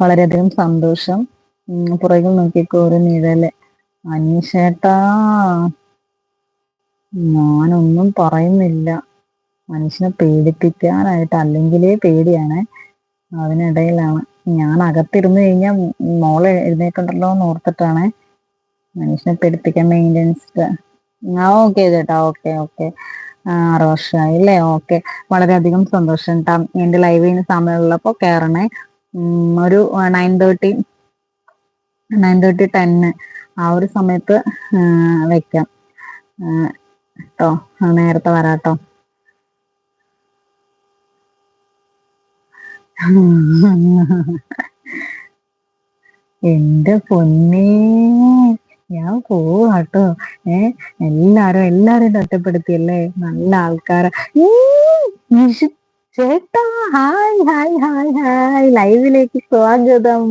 വളരെയധികം സന്തോഷം. പുറകിൽ നോക്കിയൊക്കെ ഒരു നിഴൽ. അനീഷേട്ടാ ഞാനൊന്നും പറയുന്നില്ല. മനുഷ്യനെ പേടിപ്പിക്കാനായിട്ട് അല്ലെങ്കിലേ പേടിയാണ്. അതിനിടയിലാണ്. ഞാൻ അകത്തിരുന്ന് കഴിഞ്ഞാൽ മോളെ എഴുന്നേക്കണ്ടല്ലോ എന്ന് ഓർത്തിട്ടാണ് മനുഷ്യനെ പേടിപ്പിക്കാൻ മെയിന്റെനൻസ് ആ ഓക്കെ ചേട്ടാ ഓക്കെ ഓക്കെ. ആറ് വർഷമായി അല്ലേ ഓക്കെ. വളരെയധികം സന്തോഷം കേട്ടോ എന്റെ ലൈവിന് സമയമുള്ളപ്പോൾ കയറണേ ഒരു നയൻ തേർട്ടി നയൻ തേർട്ടി ടെന്ന് ആ ഒരു സമയത്ത് വെക്കാം. ട്ടോ നേരത്തെ വരാട്ടോ. എന്റെ പൊന്നേ ഞാൻ പോവാട്ടോ. ഏ എല്ലാരും എല്ലാരും ഒറ്റപ്പെടുത്തിയല്ലേ നല്ല ആൾക്കാരാ. ചേട്ടാ ഹായ് ഹായ് ഹായ് ഹായ്. ലൈവിലേക്ക് സ്വാഗതം.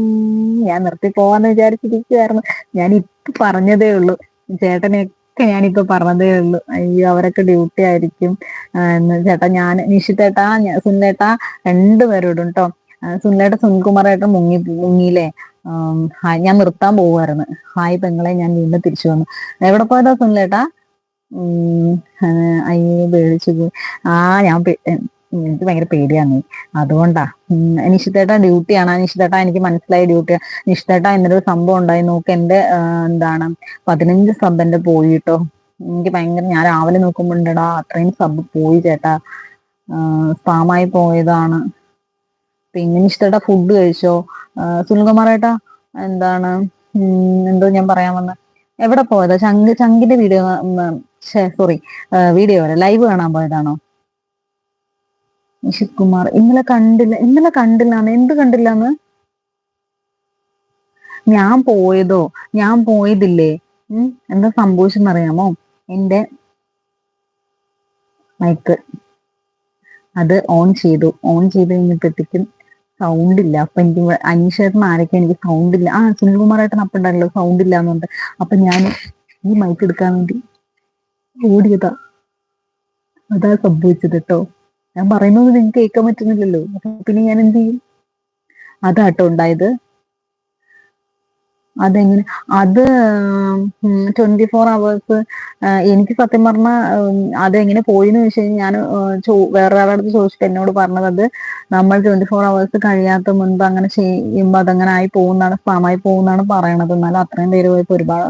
ഞാൻ നിർത്തി പോവാന്ന് വിചാരിച്ചിരിക്കുവായിരുന്നു. ഞാൻ ഇപ്പൊ പറഞ്ഞതേ ഉള്ളൂ. ചേട്ടനെയൊക്കെ ഞാനിപ്പോ പറഞ്ഞതേ ഉള്ളൂ. അയ്യോ അവരൊക്കെ ഡ്യൂട്ടി ആയിരിക്കും. ചേട്ടാ ഞാൻ നിഷിത്തേട്ടാ സുനിലേട്ടാ രണ്ടുപേരോടും കേട്ടോ സുനിലേട്ട സുനിൽകുമാറായിട്ട് മുങ്ങി മുങ്ങിയില്ലേ? ഞാൻ നിർത്താൻ പോവുമായിരുന്നു ഹായ് പെങ്ങളെ ഞാൻ വീണ്ടും തിരിച്ചു വന്നു. എവിടെ പോയതാ സുനിലേട്ടാ അയ്യോ പേടിച്ചു ആ ഞാൻ എനിക്ക് ഭയങ്കര പേടിയാണ് അതുകൊണ്ടാ. നിഷിതേട്ട ഡ്യൂട്ടിയാണ്. നിഷിതേട്ട എനിക്ക് മനസ്സിലായ ഡ്യൂട്ടി. നിഷിതേട്ട എന്നൊരു സംഭവം ഉണ്ടായി. നോക്ക് എന്റെ എന്താണ് പതിനഞ്ച് സബ് എന്റെ പോയിട്ടോ. എനിക്ക് ഭയങ്കര ഞാൻ രാവിലെ നോക്കുമ്പോണ്ടടാ അത്രയും സബ് പോയി ചേട്ടാ. സ്പാമായി പോയതാണ്. പിന്നെ നിഷിതേട്ട ഫുഡ് കഴിച്ചോ? സുനിൽകുമാറേട്ടാ എന്താണ് എന്തോ ഞാൻ പറയാൻ വന്ന. എവിടെ പോയതാ? ചങ്ക് ചങ്കിന്റെ വീഡിയോ സോറി വീഡിയോ ലൈവ് കാണാൻ പോയതാണോ? നിഷിത് കുമാർ ഇന്നലെ കണ്ടില്ല. ഇന്നലെ കണ്ടില്ലാന്ന്. എന്ത് കണ്ടില്ലാന്ന്? ഞാൻ പോയതോ? ഞാൻ പോയതില്ലേ? ഉം എന്താ സംഭവിച്ചെന്നറിയാമോ? എന്റെ മൈക്ക് അത് ഓൺ ചെയ്തു. ഓൺ ചെയ്ത് കഴിഞ്ഞപ്പോഴത്തേക്കും സൗണ്ട് ഇല്ല. അപ്പൊ എനിക്ക് അനീഷേട്ടൻ ആരൊക്കെ എനിക്ക് സൗണ്ട് ഇല്ല. ആ സുനിൽകുമാറേട്ടൻ അപ്പൊ ഉണ്ടല്ലോ സൗണ്ട് ഇല്ല എന്നുണ്ട് അപ്പൊ ഞാൻ ഈ മൈക്ക് എടുക്കാൻ വേണ്ടി ഓടിയതാ. അതാ സംഭവിച്ചത് കേട്ടോ. ഞാൻ പറയുന്നത് നിങ്ങൾക്ക് കേൾക്കാൻ പറ്റുന്നില്ലല്ലോ. പിന്നെ ഞാൻ എന്ത് ചെയ്യും? അതാട്ടോ ഉണ്ടായത്. അതെങ്ങനെ? അത് ട്വന്റി ഫോർ അവേഴ്സ് എനിക്ക് സത്യം പറഞ്ഞ അതെങ്ങനെ പോയിന്ന് വെച്ച് കഴിഞ്ഞാൽ ഞാൻ വേറെ ഒരാളടുത്ത് ചോദിച്ചിട്ട് എന്നോട് പറഞ്ഞത് അത് നമ്മൾ ട്വന്റി ഫോർ അവേഴ്സ് കഴിയാത്ത മുൻപ് അങ്ങനെ ചെയ്യുമ്പോൾ അതങ്ങനെ ആയി പോകുന്നതാണ് സ്പാമായി പോകുന്നതാണ് പറയണത്. എന്നാലും അത്രയും പേര് പോയപ്പോൾ ഒരുപാട്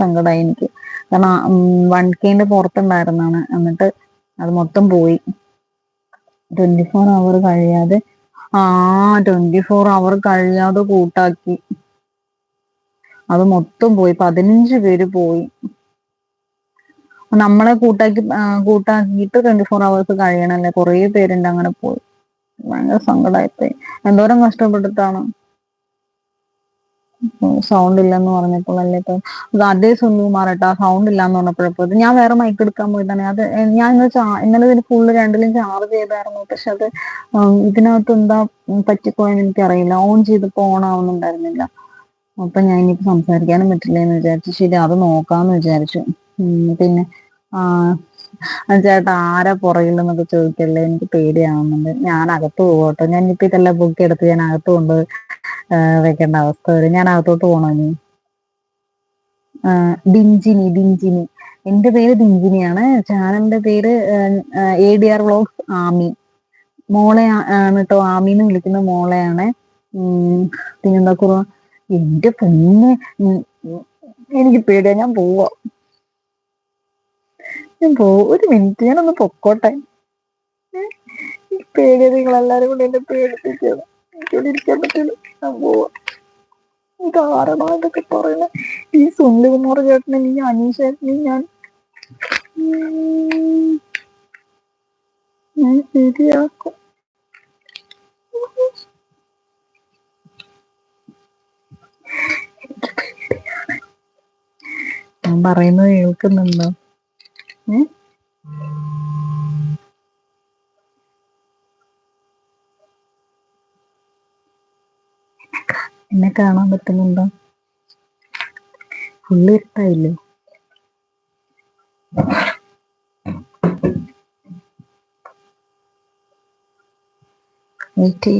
സങ്കടമായി എനിക്ക്. കാരണം വൺ കെന്റെ പുറത്തുണ്ടായിരുന്നാണ്. എന്നിട്ട് അത് മൊത്തം പോയി. ട്വന്റി ഫോർ അവർ കഴിയാതെ ആ ട്വന്റി ഫോർ അവർ കഴിയാതെ കൂട്ടാക്കി. അത് മൊത്തം പോയി. പതിനഞ്ച് പേര് പോയി. നമ്മളെ കൂട്ടാക്കി കൂട്ടാക്കിയിട്ട് ട്വന്റി ഫോർ അവേഴ്സ് കഴിയണല്ലേ? കുറെ പേരുണ്ട് അങ്ങനെ പോയി. ഭയങ്കര സങ്കടമായിപ്പോയി എന്തോരം കഷ്ടപ്പെട്ടിട്ടാണ്. സൗണ്ട് ഇല്ലെന്ന് പറഞ്ഞപ്പോൾ അല്ലേ ഇപ്പൊ അതേ സുനിൽകുമാറേട്ടാ സൗണ്ട് ഇല്ലാന്ന് പറഞ്ഞപ്പോഴപ്പോ ഞാൻ വേറെ മൈക്ക് എടുക്കാൻ പോയി തന്നെ അത് ഞാൻ ഇന്നലെ ഇന്നലെ ഇതിന് ഫുള്ള് രണ്ടിലും ചാർജ് ചെയ്തായിരുന്നു. പക്ഷെ അത് ഇതിനകത്ത് എന്താ പറ്റിപ്പോയെന്ന് എനിക്കറിയില്ല. ഓൺ ചെയ്തപ്പോ ഓൺ ആവുന്നുണ്ടായിരുന്നില്ല. അപ്പൊ ഞാൻ ഇനിയിപ്പോ സംസാരിക്കാനും പറ്റില്ല എന്ന് വിചാരിച്ചു. ശരി അത് നോക്കാന്ന് വിചാരിച്ചു. പിന്നെ ആ ചേട്ടാ ആരാ പുറകിൽ എന്നൊക്കെ ചോദിക്കല്ലേ. എനിക്ക് പേടിയാവുന്നുണ്ട്. ഞാൻ അകത്ത് പോകട്ടോ ഞാൻ ഇപ്പൊ ഇതെല്ലാം ബുക്ക് എടുത്ത് ഞാൻ അകത്ത് കൊണ്ട് വെക്കേണ്ട അവസ്ഥ വരും. ഞാൻ അകത്തോട്ട് പോണോ ഇനി? ഡിഞ്ചിനി ഡിഞ്ചിനി എന്റെ പേര് ഡിഞ്ചിനിയാണ് ചാനലിന്റെ പേര് A D R vlogs Ami. മോളെ ആണ് കേട്ടോ ആമി എന്ന് വിളിക്കുന്ന മോളെയാണ്. പിന്നെന്താ കുറവ്? എന്റെ പൊന്നെ. എനിക്ക് പേടിയാ. ഞാൻ പോവാ. ഞാൻ പോ ഒരു മിനിറ്റ്. ഞാനൊന്ന് പൊക്കോട്ടെ. പേടിയ. നിങ്ങൾ എല്ലാരും കൂടെ എന്നെ പേടിപ്പിച്ചത് ഇരിക്കാൻ പറ്റില്ല. ഞാൻ പോവാ. ഇതാരണോ ഇതൊക്കെ പറയുന്നത് ഈ സുനിൽകുമാർ ചേട്ടനും ഈ അനീഷ് ചേട്ടനും ഞാൻ. ഞാൻ ശരിയാക്കും. ഞാൻ പറയുന്നത് കേൾക്കുന്നുണ്ടോ? എന്നെ കാണാൻ പറ്റുന്നുണ്ടോ? ഫുള്ള് ഇരുട്ടായില്ലോ? വെയിറ്റ്